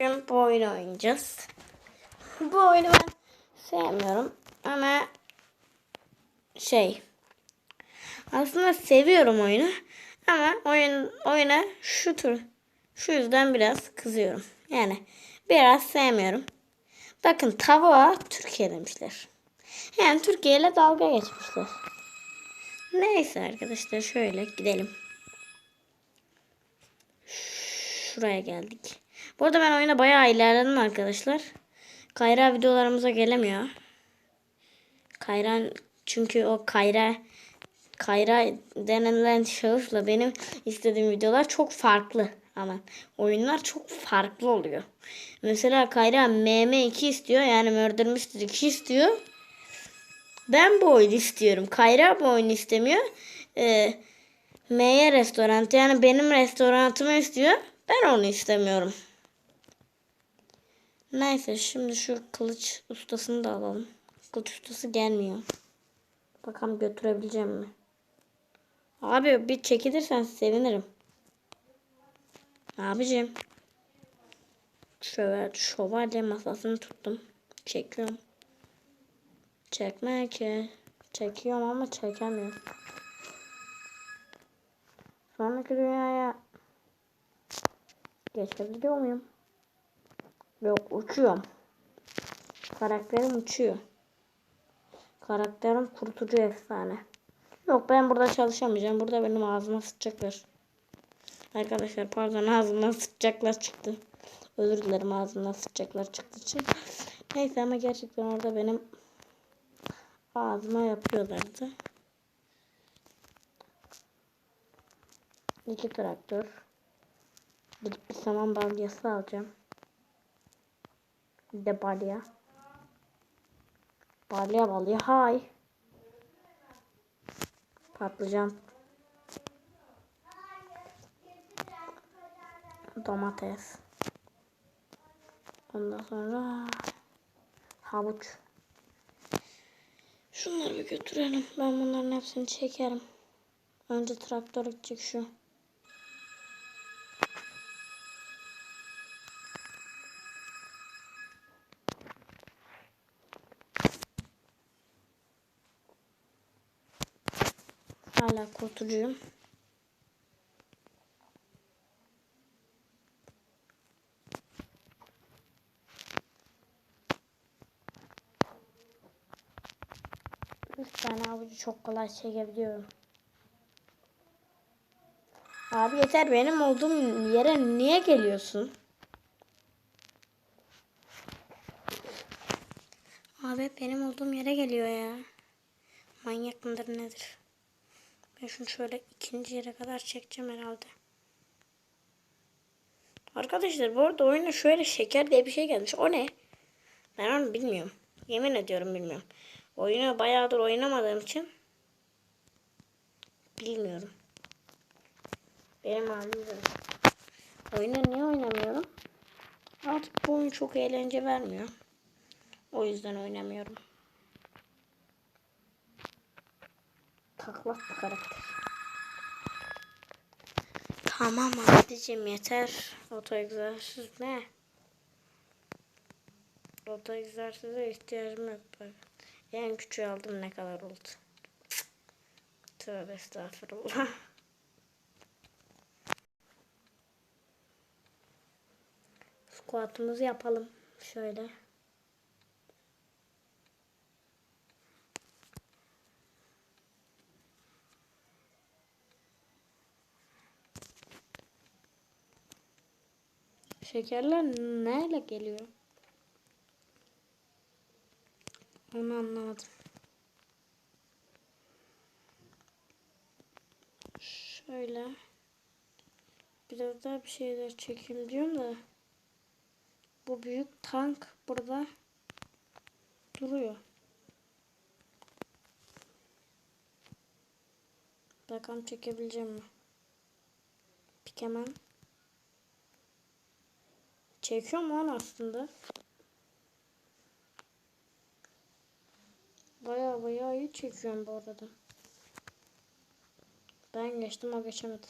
Bugün bu oyunu oynayacağız. Bu oyunu ben sevmiyorum ama şey aslında seviyorum oyunu ama oyun oyuna şu tür şu yüzden biraz kızıyorum. Yani biraz sevmiyorum. Bakın tavuğa Türkiye demişler. Yani Türkiye ile dalga geçmişler. Neyse arkadaşlar şöyle gidelim. Şuraya geldik. Bu arada ben oyuna bayağı ilerledim arkadaşlar. Kayra videolarımıza gelemiyor. Kayra çünkü o Kayra Kayra denilen şahısla benim istediğim videolar çok farklı. Ama oyunlar çok farklı oluyor. Mesela Kayra MM2 istiyor. Yani Murder Mystery 2 istiyor. Ben bu oyunu istiyorum. Kayra bu oyunu istemiyor. Ee, M'ye restoran yani benim restoranımı istiyor. Ben onu istemiyorum. Neyse şimdi şu kılıç ustasını da alalım. Kılıç ustası gelmiyor. Bakalım götürebileceğim mi? Abi bir çekilirsen sevinirim. Abicim. Şövalye, şövalye masasını tuttum. Çekiyorum. Çekme ki. Çekiyorum ama çekemiyorum. Sonraki dünyaya geçebiliyor muyum? Yok uçuyorum. Karakterim uçuyor. Karakterim kurtucu efsane. Yok ben burada çalışamayacağım. Burada benim ağzıma sıçacaklar. Arkadaşlar pardon ağzımdan sıçacaklar çıktı. Özür dilerim ağzımdan sıçacaklar çıktı için. Neyse ama gerçekten orada benim ağzıma yapıyorlardı. İki traktör. Bir saman balyası alacağım. Bir de balya. Balya balya hay. Patlıcan. Domates. Ondan sonra havuç. Şunları bir götürelim. Ben bunların hepsini çekerim. Önce traktör gidecek şu. Hala kurtucuyum. Üç tane avucu çok kolay çekebiliyorum. Abi yeter benim olduğum yere niye geliyorsun? Abi benim olduğum yere geliyor ya. Manyak mıdır nedir? Ben şunu şöyle ikinci yere kadar çekeceğim herhalde. Arkadaşlar bu arada oyuna şöyle şeker diye bir şey gelmiş. O ne? Ben onu bilmiyorum. Yemin ediyorum bilmiyorum. Oyunu bayağıdır oynamadığım için bilmiyorum. Benim halim. Oyunu niye oynamıyorum? Artık bu oyun çok eğlence vermiyor. O yüzden oynamıyorum. Taklak bir karakter. Tamam abicim yeter. Oto egzersiz ne? Oto egzersize ihtiyacım yok. Bak. En küçüğü aldım ne kadar oldu. Tövbe estağfurullah. Squat'ımızı yapalım. Şöyle. Şekerler neyle geliyor? Onu anlamadım. Şöyle. Biraz daha bir şeyler çekeyim diyorum da. Bu büyük tank burada duruyor. Bakalım çekebileceğim mi? Pikemen. Çekiyorum lan aslında. Baya baya iyi çekiyorum bu arada. Ben geçtim o geçemedi.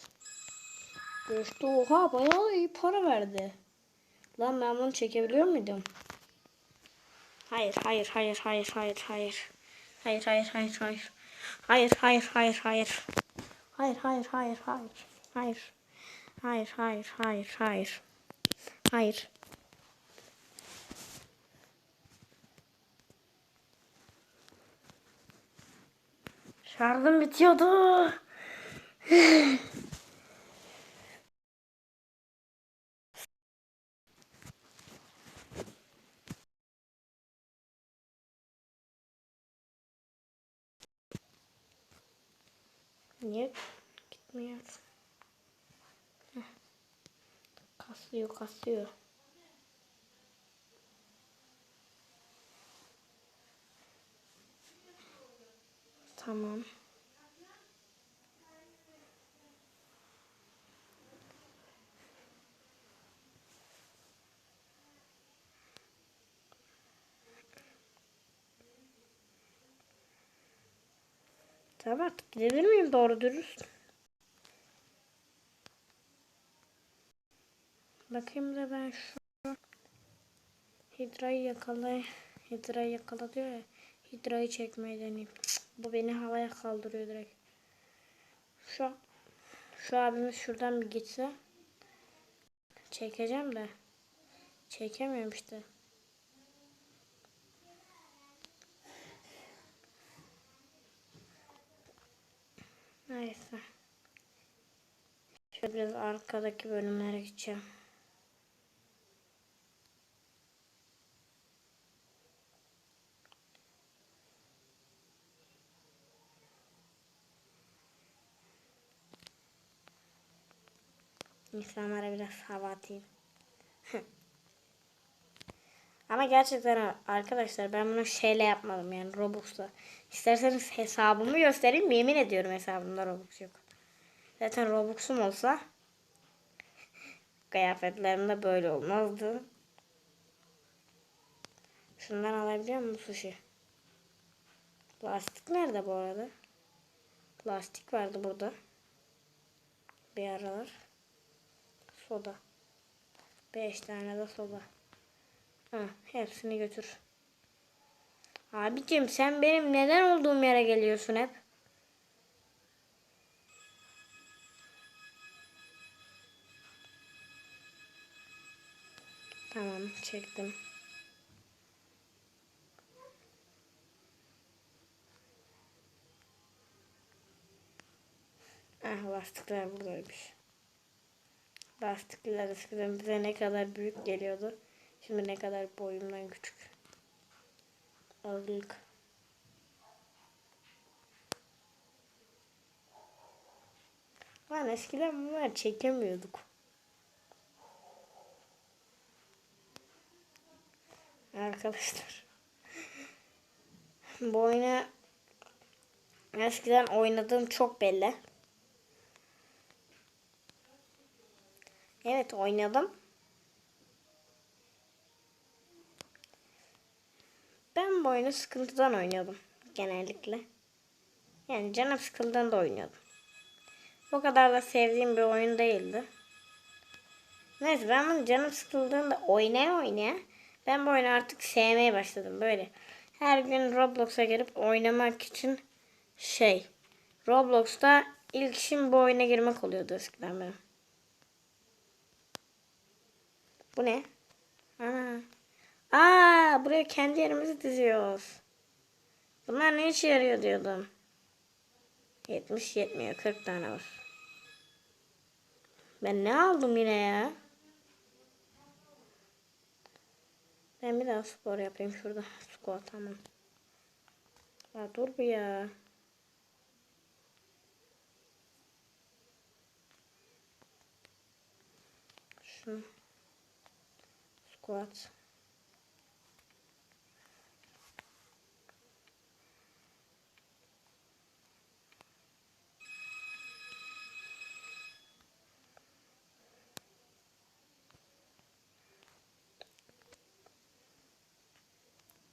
Geçti oha baya iyi para verdi. Lan ben bunu çekebiliyor muydum? Hayır, hayır, hayır, hayır, hayır, hayır. Hayır, hayır, hayır, hayır. Hayır, hayır, hayır, hayır. Hayır, hayır, hayır, hayır. Hayır. Hayır, hayır, hayır, hayır. Hayır. Şarjım bitiyordu. Niye gitmiyor? Kasıyor, kasıyor. Tamam. Tamam artık gidebilir miyim doğru dürüst? Bakayım da ben şu Hidra'yı yakalay. Hidra'yı yakala diyor ya. Hidra'yı çekmeyi deneyeyim. Bu beni havaya kaldırıyor direkt. Şu şu abimiz şuradan bir gitse. Çekeceğim de. Çekemiyorum işte. Neyse. Şöyle biraz arkadaki bölümlere gideceğim. İnsanlara biraz hava atayım. Ama gerçekten arkadaşlar ben bunu şeyle yapmadım yani Robux'la. İsterseniz hesabımı göstereyim. Yemin ediyorum hesabımda Robux yok. Zaten Robux'um olsa kıyafetlerim de böyle olmazdı. Şundan alabiliyor musun sushi? Plastik nerede bu arada? Plastik vardı burada. Bir aralar. Soda. Beş tane de soda. Ha, hepsini götür. Abicim sen benim neden olduğum yere geliyorsun hep? Tamam çektim. Ah lastikler buradaymış. Lastikler eskiden bize ne kadar büyük geliyordu. Şimdi ne kadar boyumdan küçük. Ağırlık. Lan eskiden bunlar çekemiyorduk. Arkadaşlar. Bu oyunu eskiden oynadığım çok belli. Evet oynadım. Ben bu oyunu sıkıntıdan oynuyordum genellikle. Yani canım sıkıldığında da oynuyordum. O kadar da sevdiğim bir oyun değildi. Neyse ben bunu canım sıkıldığında oynaya oynaya ben bu oyunu artık sevmeye başladım böyle. Her gün Roblox'a girip oynamak için şey Roblox'ta ilk işim bu oyuna girmek oluyordu eskiden benim. Bu ne? Ana. Aa, buraya kendi yerimizi diziyoruz. Bunlar ne işe yarıyor diyordum. 70 yetmiyor. 40 tane var. Ben ne aldım yine ya? Ben bir daha spor yapayım şurada. Squat tamam. Ya dur bir ya. Şunu. Squat.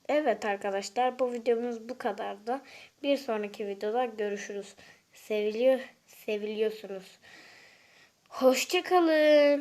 Evet arkadaşlar bu videomuz bu kadardı. Bir sonraki videoda görüşürüz. Seviliyor, seviliyorsunuz. Hoşçakalın.